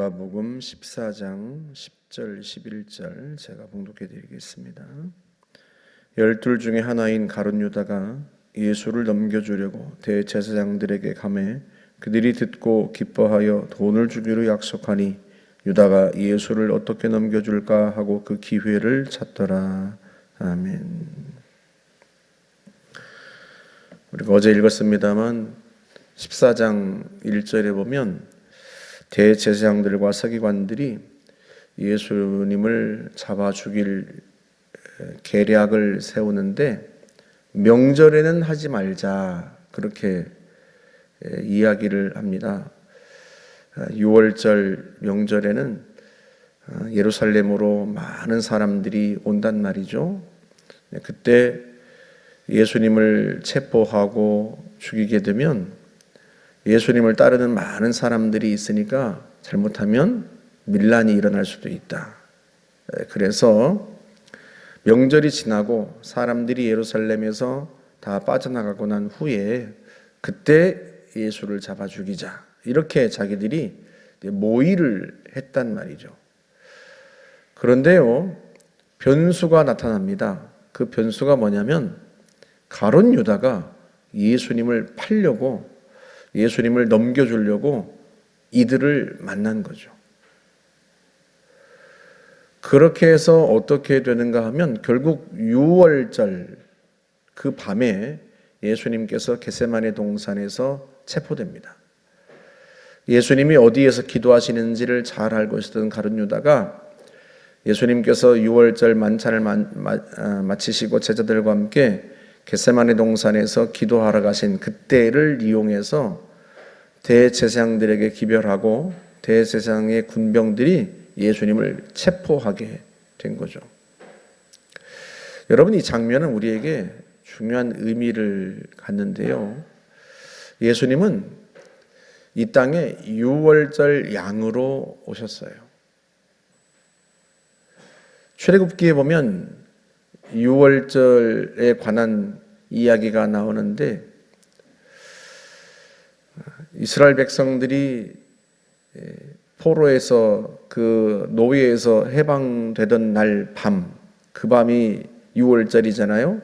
마가복음 14장 10절 11절 제가 봉독해 드리겠습니다. 열둘 중에 하나인 가룟 유다가 예수를 넘겨주려고 대제사장들에게 감해 그들이 듣고 기뻐하여 돈을 주기로 약속하니 유다가 예수를 어떻게 넘겨줄까 하고 그 기회를 찾더라. 아멘. 우리가 어제 읽었습니다만 14장 1절에 보면 대제사장들과 서기관들이 예수님을 잡아 죽일 계략을 세우는데 명절에는 하지 말자 그렇게 이야기를 합니다. 6월절 명절에는 예루살렘으로 많은 사람들이 온단 말이죠. 그때 예수님을 체포하고 죽이게 되면 예수님을 따르는 많은 사람들이 있으니까 잘못하면 밀란이 일어날 수도 있다. 그래서 명절이 지나고 사람들이 예루살렘에서 다 빠져나가고 난 후에 그때 예수를 잡아 죽이자. 이렇게 자기들이 모의를 했단 말이죠. 그런데요, 변수가 나타납니다. 그 변수가 뭐냐면 가론 유다가 예수님을 팔려고 예수님을 넘겨주려고 이들을 만난 거죠. 그렇게 해서 어떻게 되는가 하면 결국 6월절 그 밤에 예수님께서 게세마네 동산에서 체포됩니다. 예수님이 어디에서 기도하시는지를 잘 알고 있었던 가룟 유다가 예수님께서 6월절 만찬을 아, 마치시고 제자들과 함께 겟세마네 동산에서 기도하러 가신 그때를 이용해서 대제사장들에게 기별하고 대제사장의 군병들이 예수님을 체포하게 된 거죠. 여러분 이 장면은 우리에게 중요한 의미를 갖는데요. 예수님은 이 땅에 유월절 양으로 오셨어요. 출애굽기에 보면 유월절에 관한 이야기가 나오는데 이스라엘 백성들이 포로에서 그 노예에서 해방되던 날 밤, 그 밤이 6월절이잖아요.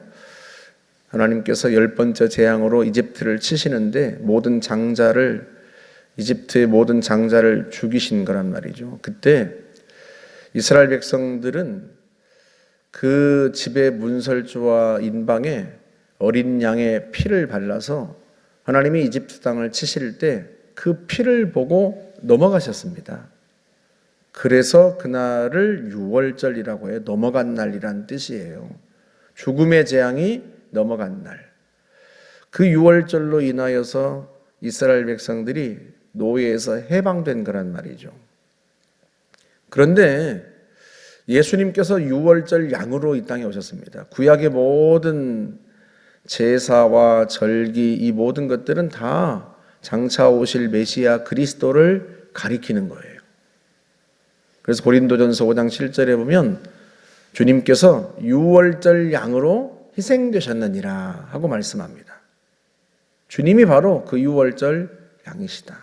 하나님께서 열 번째 재앙으로 이집트를 치시는데 모든 장자를 이집트의 모든 장자를 죽이신 거란 말이죠. 그때 이스라엘 백성들은 그 집의 문설주와 인방에 어린 양의 피를 발라서 하나님이 이집트 땅을 치실 때 그 피를 보고 넘어가셨습니다. 그래서 그날을 유월절이라고 해요. 넘어간 날이란 뜻이에요. 죽음의 재앙이 넘어간 날. 그 유월절로 인하여서 이스라엘 백성들이 노예에서 해방된 거란 말이죠. 그런데 예수님께서 유월절 양으로 이 땅에 오셨습니다. 구약의 모든 제사와 절기 이 모든 것들은 다 장차 오실 메시아 그리스도를 가리키는 거예요. 그래서 고린도전서 5장 7절에 보면 주님께서 유월절 양으로 희생되셨느니라 하고 말씀합니다. 주님이 바로 그 유월절 양이시다.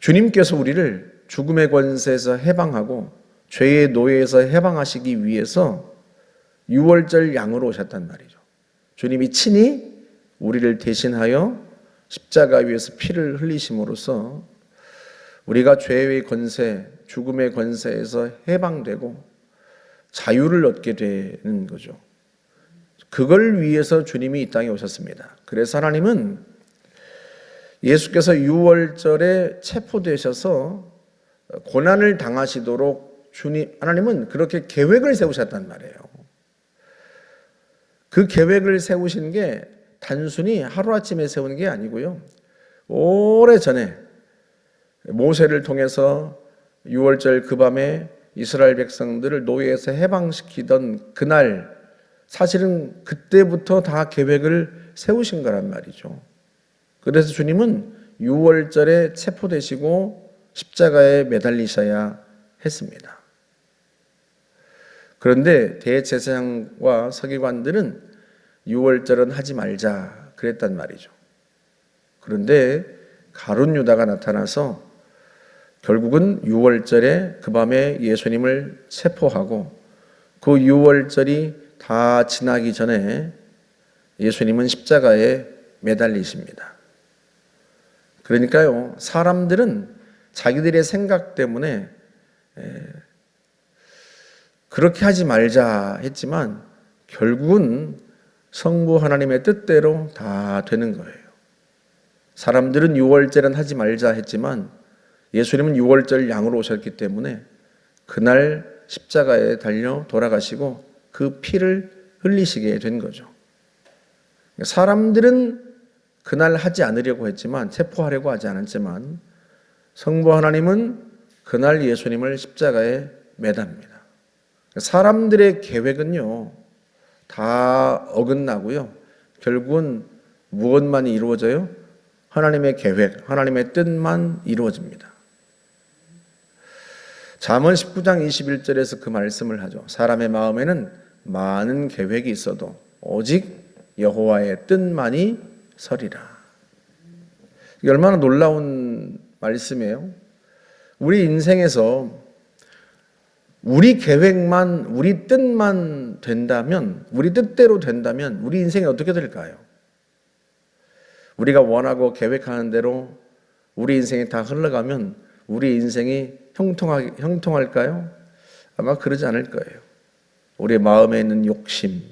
주님께서 우리를 죽음의 권세에서 해방하고 죄의 노예에서 해방하시기 위해서 유월절 양으로 오셨단 말이죠. 주님이 친히 우리를 대신하여 십자가 위에서 피를 흘리심으로써 우리가 죄의 권세, 죽음의 권세에서 해방되고 자유를 얻게 되는 거죠. 그걸 위해서 주님이 이 땅에 오셨습니다. 그래서 하나님은 예수께서 6월절에 체포되셔서 고난을 당하시도록 주님, 하나님은 그렇게 계획을 세우셨단 말이에요. 그 계획을 세우신 게 단순히 하루아침에 세운 게 아니고요. 오래 전에 모세를 통해서 6월절 그 밤에 이스라엘 백성들을 노예에서 해방시키던 그날 사실은 그때부터 다 계획을 세우신 거란 말이죠. 그래서 주님은 6월절에 체포되시고 십자가에 매달리셔야 했습니다. 그런데 대제사장과 서기관들은 6월절은 하지 말자 그랬단 말이죠. 그런데 가룟 유다가 나타나서 결국은 6월절에 그 밤에 예수님을 체포하고 그 6월절이 다 지나기 전에 예수님은 십자가에 매달리십니다. 그러니까요, 사람들은 자기들의 생각 때문에 에, 그렇게 하지 말자 했지만 결국은 성부 하나님의 뜻대로 다 되는 거예요. 사람들은 6월절은 하지 말자 했지만 예수님은 6월절 양으로 오셨기 때문에 그날 십자가에 달려 돌아가시고 그 피를 흘리시게 된 거죠. 사람들은 그날 하지 않으려고 했지만 체포하려고 하지 않았지만 성부 하나님은 그날 예수님을 십자가에 매답니다. 사람들의 계획은요 다 어긋나고요 결국은 무엇만이 이루어져요? 하나님의 계획, 하나님의 뜻만 이루어집니다. 잠언 19장 21절에서 그 말씀을 하죠. 사람의 마음에는 많은 계획이 있어도 오직 여호와의 뜻만이 서리라. 얼마나 놀라운 말씀이에요. 우리 인생에서 우리 계획만, 우리 뜻만 된다면, 우리 뜻대로 된다면, 우리 인생이 어떻게 될까요? 우리가 원하고 계획하는 대로 우리 인생이 다 흘러가면 우리 인생이 형통하, 형통할까요? 아마 그러지 않을 거예요. 우리의 마음에 있는 욕심,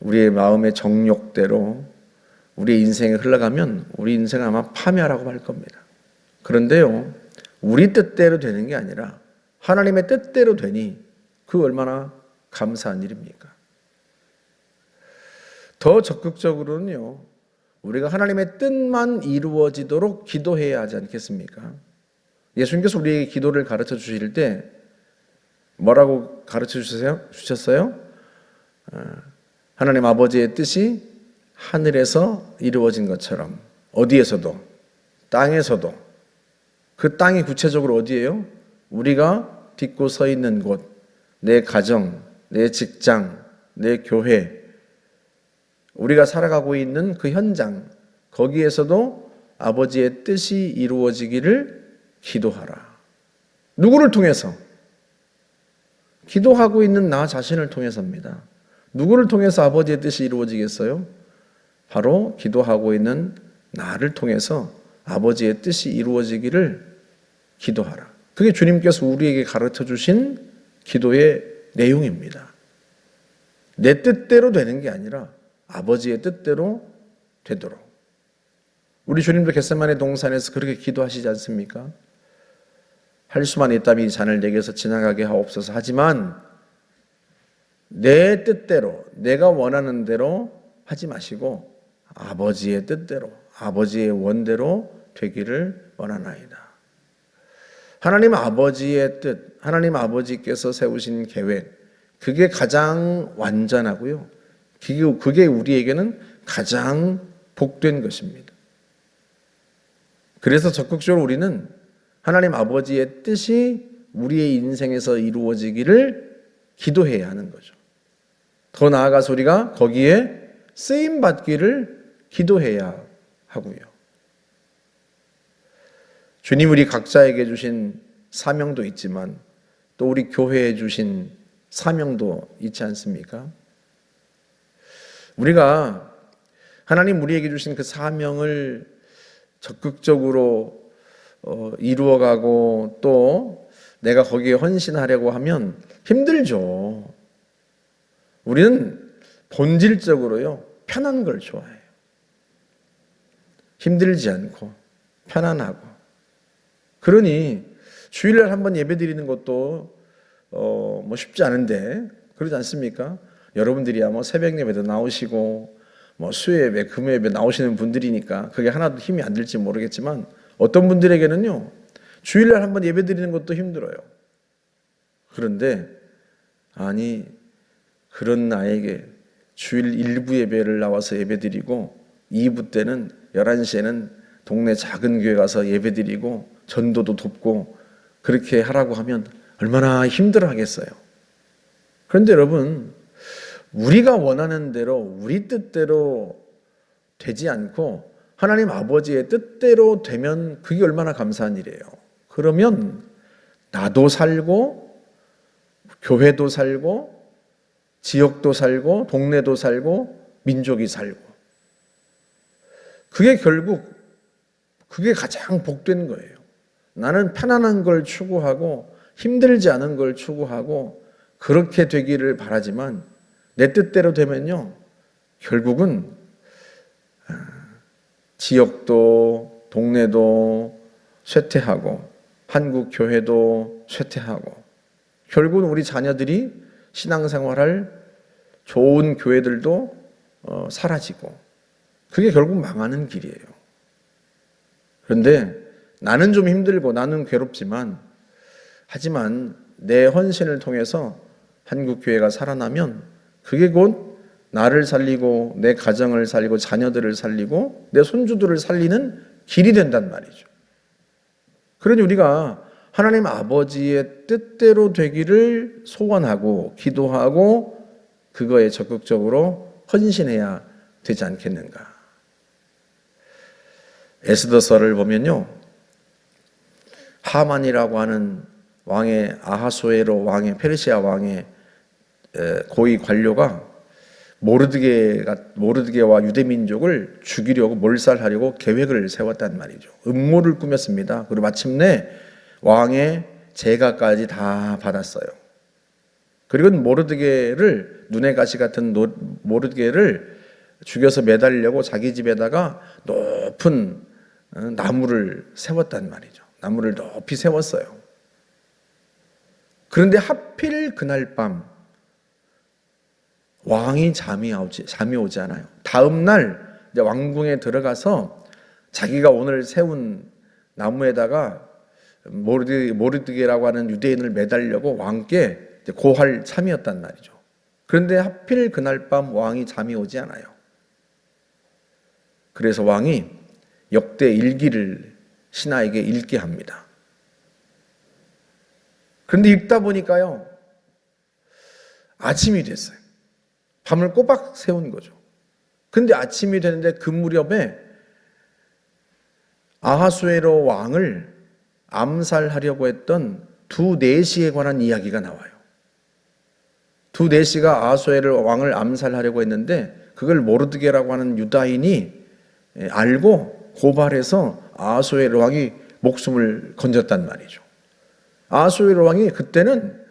우리의 마음의 정욕대로 우리 인생이 흘러가면 우리 인생은 아마 파멸하고 말 겁니다. 그런데요, 우리 뜻대로 되는 게 아니라 하나님의 뜻대로 되니 그 얼마나 감사한 일입니까? 더 적극적으로는요, 우리가 하나님의 뜻만 이루어지도록 기도해야 하지 않겠습니까? 예수님께서 우리에게 기도를 가르쳐 주실 때 뭐라고 가르쳐 주세요? 주셨어요? 어, 하나님 아버지의 뜻이 하늘에서 이루어진 것처럼 어디에서도 땅에서도 그 땅이 구체적으로 어디예요? 우리가 딛고 서 있는 곳, 내 가정, 내 직장, 내 교회, 우리가 살아가고 있는 그 현장, 거기에서도 아버지의 뜻이 이루어지기를 기도하라. 누구를 통해서? 기도하고 있는 나 자신을 통해서입니다. 누구를 통해서 아버지의 뜻이 이루어지겠어요? 바로 기도하고 있는 나를 통해서 아버지의 뜻이 이루어지기를 기도하라. 그게 주님께서 우리에게 가르쳐 주신 기도의 내용입니다. 내 뜻대로 되는 게 아니라 아버지의 뜻대로 되도록. 우리 주님도 겟세만의 동산에서 그렇게 기도하시지 않습니까? 할 수만 있다면 이 잔을 내게서 지나가게 하옵소서 하지만 내 뜻대로 내가 원하는 대로 하지 마시고 아버지의 뜻대로 아버지의 원대로 되기를 원하나이다. 하나님 아버지의 뜻, 하나님 아버지께서 세우신 계획, 그게 가장 완전하고요. 그게 우리에게는 가장 복된 것입니다. 그래서 적극적으로 우리는 하나님 아버지의 뜻이 우리의 인생에서 이루어지기를 기도해야 하는 거죠. 더 나아가서 우리가 거기에 쓰임 받기를 기도해야 하고요. 주님 우리 각자에게 주신 사명도 있지만 또 우리 교회에 주신 사명도 있지 않습니까? 우리가 하나님 우리에게 주신 그 사명을 적극적으로 어, 이루어가고 또 내가 거기에 헌신하려고 하면 힘들죠. 우리는 본질적으로요, 편한 걸 좋아해요. 힘들지 않고, 편안하고. 그러니, 주일날 한번 예배 드리는 것도, 어, 뭐 쉽지 않은데, 그러지 않습니까? 여러분들이야 뭐 새벽 예배도 나오시고, 뭐 수요예배, 금요예배 나오시는 분들이니까 그게 하나도 힘이 안 들지 모르겠지만, 어떤 분들에게는요, 주일날 한번 예배 드리는 것도 힘들어요. 그런데, 아니, 그런 나에게 주일 일부 예배를 나와서 예배 드리고 2부 때는 11시에는 동네 작은 교회 가서 예배 드리고 전도도 돕고 그렇게 하라고 하면 얼마나 힘들어 하겠어요. 그런데 여러분, 우리가 원하는 대로 우리 뜻대로 되지 않고 하나님 아버지의 뜻대로 되면 그게 얼마나 감사한 일이에요. 그러면 나도 살고 교회도 살고 지역도 살고 동네도 살고 민족이 살고 그게 결국 그게 가장 복된 거예요. 나는 편안한 걸 추구하고 힘들지 않은 걸 추구하고 그렇게 되기를 바라지만 내 뜻대로 되면요. 결국은 아, 지역도 동네도 쇠퇴하고 한국 교회도 쇠퇴하고 결국은 우리 자녀들이 신앙생활할 좋은 교회들도 어, 사라지고 그게 결국 망하는 길이에요. 그런데 나는 좀 힘들고 나는 괴롭지만 하지만 내 헌신을 통해서 한국 교회가 살아나면 그게 곧 나를 살리고 내 가정을 살리고 자녀들을 살리고 내 손주들을 살리는 길이 된단 말이죠. 그러니 우리가 하나님 아버지의 뜻대로 되기를 소원하고 기도하고 그거에 적극적으로 헌신해야 되지 않겠는가. 에스더서를 보면요. 하만이라고 하는 왕의 아하소에로 왕의 페르시아 왕의 고위 관료가 모르드게가 모르드게와 유대 민족을 죽이려고 몰살하려고 계획을 세웠단 말이죠. 음모를 꾸몄습니다. 그리고 마침내 왕의 재가까지 다 받았어요. 그리고 모르드게를 눈의 가시 같은 모르드게를 죽여서 매달려고 자기 집에다가 높은 어, 나무를 세웠단 말이죠. 나무를 높이 세웠어요. 그런데 하필 그날 밤 왕이 잠이 오지, 잠이 오지 않아요. 다음 날 왕궁에 들어가서 자기가 오늘 세운 나무에다가 모르드, 모르드게라고 하는 유대인을 매달려고 왕께 고할 참이었단 말이죠. 그런데 하필 그날 밤 왕이 잠이 오지 않아요. 그래서 왕이 역대 일기를 신하에게 읽게 합니다. 그런데 읽다 보니까요, 아침이 됐어요. 밤을 꼬박 세운 거죠. 근데 아침이 되는데 그 무렵에 아하수에로 왕을 암살하려고 했던 두 내시에 관한 이야기가 나와요. 두 내시가 아하수에를 왕을 암살하려고 했는데 그걸 모르드게라고 하는 유다인이 알고 고발해서 아하수에르 왕이 목숨을 건졌단 말이죠. 아하수에르 왕이 그때는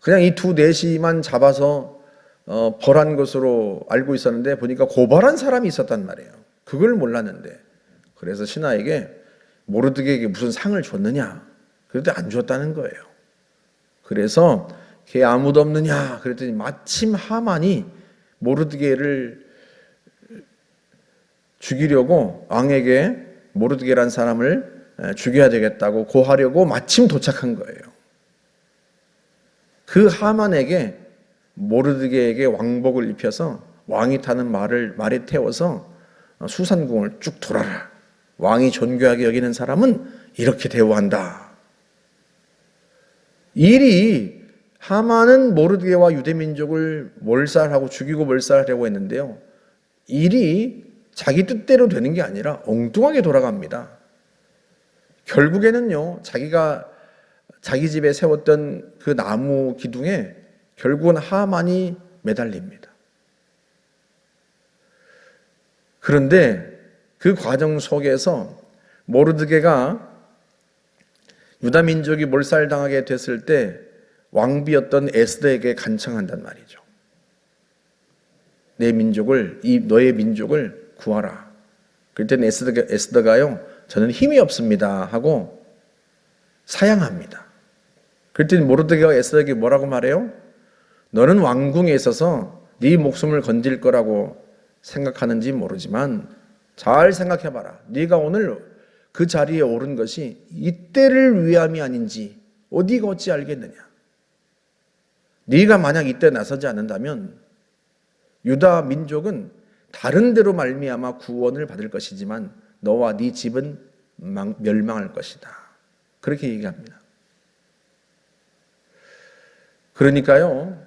그냥 이 두 내시만 잡아서 어, 벌한 것으로 알고 있었는데 보니까 고발한 사람이 있었단 말이에요. 그걸 몰랐는데 그래서 신하에게 모르드게에게 무슨 상을 줬느냐? 그런데 안 줬다는 거예요. 그래서 걔 아무도 없느냐? 그랬더니 마침 하만이 모르드게를 죽이려고 왕에게 모르드게란 사람을 죽여야 되겠다고 고하려고 마침 도착한 거예요. 그 하만에게 모르드게에게 왕복을 입혀서 왕이 타는 말을 말에 태워서 수산궁을 쭉 돌아라. 왕이 존귀하게 여기는 사람은 이렇게 대우한다. 일이 하만은 모르드게와 유대민족을 몰살하고 죽이고 몰살하려고 했는데요. 일이 자기 뜻대로 되는 게 아니라 엉뚱하게 돌아갑니다. 결국에는요, 자기가 자기 집에 세웠던 그 나무 기둥에 결국은 하만이 매달립니다. 그런데 그 과정 속에서 모르드게가 유다 민족이 몰살당하게 됐을 때 왕비였던 에스더에게 간청한단 말이죠. 내 민족을 이 너의 민족을 구하라. 그때 에스더가, 에스더가 요. 저는 힘이 없습니다 하고 사양합니다. 그랬더니 모르드게가 에스더에게 뭐라고 말해요? 너는 왕궁에 있어서 네 목숨을 건질 거라고 생각하는지 모르지만 잘 생각해 봐라. 네가 오늘 그 자리에 오른 것이 이때를 위함이 아닌지 어디가 어찌 알겠느냐. 네가 만약 이때 나서지 않는다면 유다 민족은 다른 데로 말미암아 구원을 받을 것이지만 너와 네 집은 멸망할 것이다. 그렇게 얘기합니다. 그러니까요.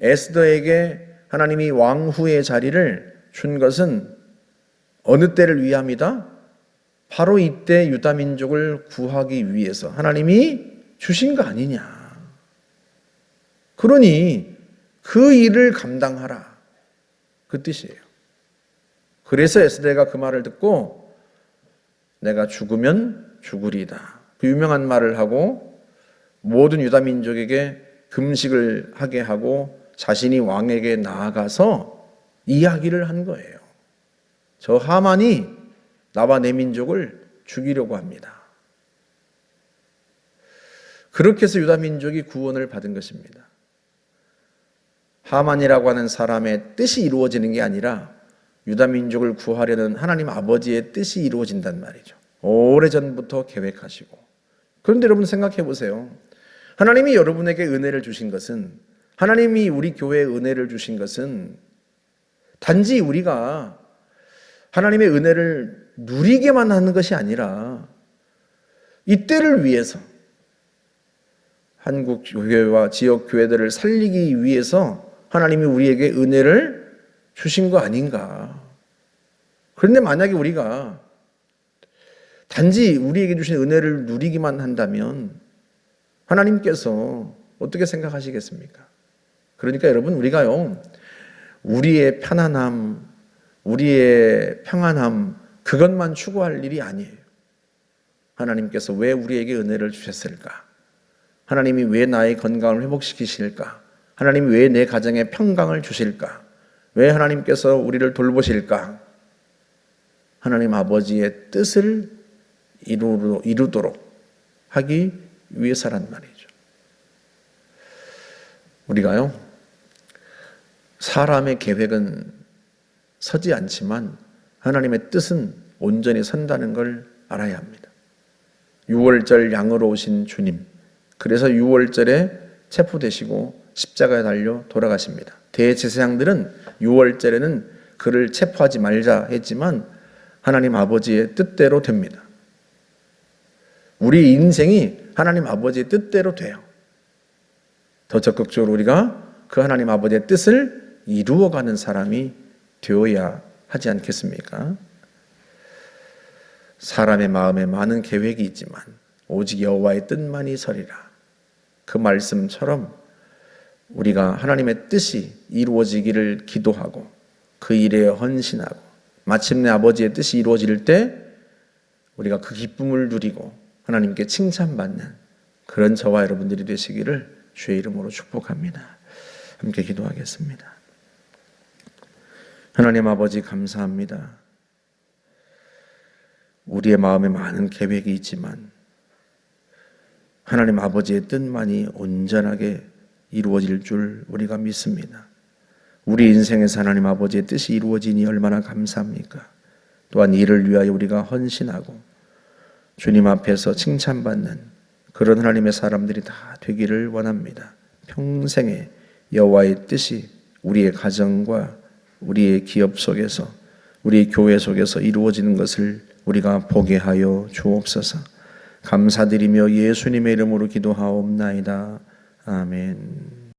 에스더에게 하나님이 왕후의 자리를 준 것은 어느 때를 위함이다? 바로 이때 유다 민족을 구하기 위해서 하나님이 주신 거 아니냐. 그러니 그 일을 감당하라. 그 뜻이에요. 그래서 에스대가 그 말을 듣고 내가 죽으면 죽으리다. 그 유명한 말을 하고 모든 유다 민족에게 금식을 하게 하고 자신이 왕에게 나아가서 이야기를 한 거예요. 저 하만이 나와 내 민족을 죽이려고 합니다. 그렇게 해서 유다 민족이 구원을 받은 것입니다. 하만이라고 하는 사람의 뜻이 이루어지는 게 아니라 유다 민족을 구하려는 하나님 아버지의 뜻이 이루어진단 말이죠. 오래전부터 계획하시고. 그런데 여러분 생각해 보세요. 하나님이 여러분에게 은혜를 주신 것은 하나님이 우리 교회에 은혜를 주신 것은 단지 우리가 하나님의 은혜를 누리게만 하는 것이 아니라 이때를 위해서 한국 교회와 지역 교회들을 살리기 위해서 하나님이 우리에게 은혜를 주신 거 아닌가. 그런데 만약에 우리가 단지 우리에게 주신 은혜를 누리기만 한다면 하나님께서 어떻게 생각하시겠습니까? 그러니까 여러분 우리가요 우리의 편안함, 우리의 평안함 그것만 추구할 일이 아니에요. 하나님께서 왜 우리에게 은혜를 주셨을까? 하나님이 왜 나의 건강을 회복시키실까? 하나님이 왜 내 가정에 평강을 주실까? 왜 하나님께서 우리를 돌보실까? 하나님 아버지의 뜻을 이루, 이루도록 하기 위해서란 말이죠. 우리가요, 사람의 계획은 서지 않지만 하나님의 뜻은 온전히 선다는 걸 알아야 합니다. 6월절 양으로 오신 주님. 그래서 6월절에 체포되시고 십자가에 달려 돌아가십니다. 대제사장들은 6월절에는 그를 체포하지 말자 했지만 하나님 아버지의 뜻대로 됩니다. 우리 인생이 하나님 아버지의 뜻대로 돼요. 더 적극적으로 우리가 그 하나님 아버지의 뜻을 이루어가는 사람이 되어야 하지 않겠습니까? 사람의 마음에 많은 계획이 있지만 오직 여호와의 뜻만이 서리라. 그 말씀처럼 우리가 하나님의 뜻이 이루어지기를 기도하고 그 일에 헌신하고 마침내 아버지의 뜻이 이루어질 때 우리가 그 기쁨을 누리고 하나님께 칭찬받는 그런 저와 여러분들이 되시기를 주의 이름으로 축복합니다. 함께 기도하겠습니다. 하나님 아버지 감사합니다. 우리의 마음에 많은 계획이 있지만 하나님 아버지의 뜻만이 온전하게 이루어질 줄 우리가 믿습니다. 우리 인생에서 하나님 아버지의 뜻이 이루어지니 얼마나 감사합니까? 또한 이를 위하여 우리가 헌신하고 주님 앞에서 칭찬받는 그런 하나님의 사람들이 다 되기를 원합니다. 평생에 여호와의 뜻이 우리의 가정과 우리의 기업 속에서 우리 교회 속에서 이루어지는 것을 우리가 보게 하여 주옵소서. 감사드리며 예수님의 이름으로 기도하옵나이다. 아멘.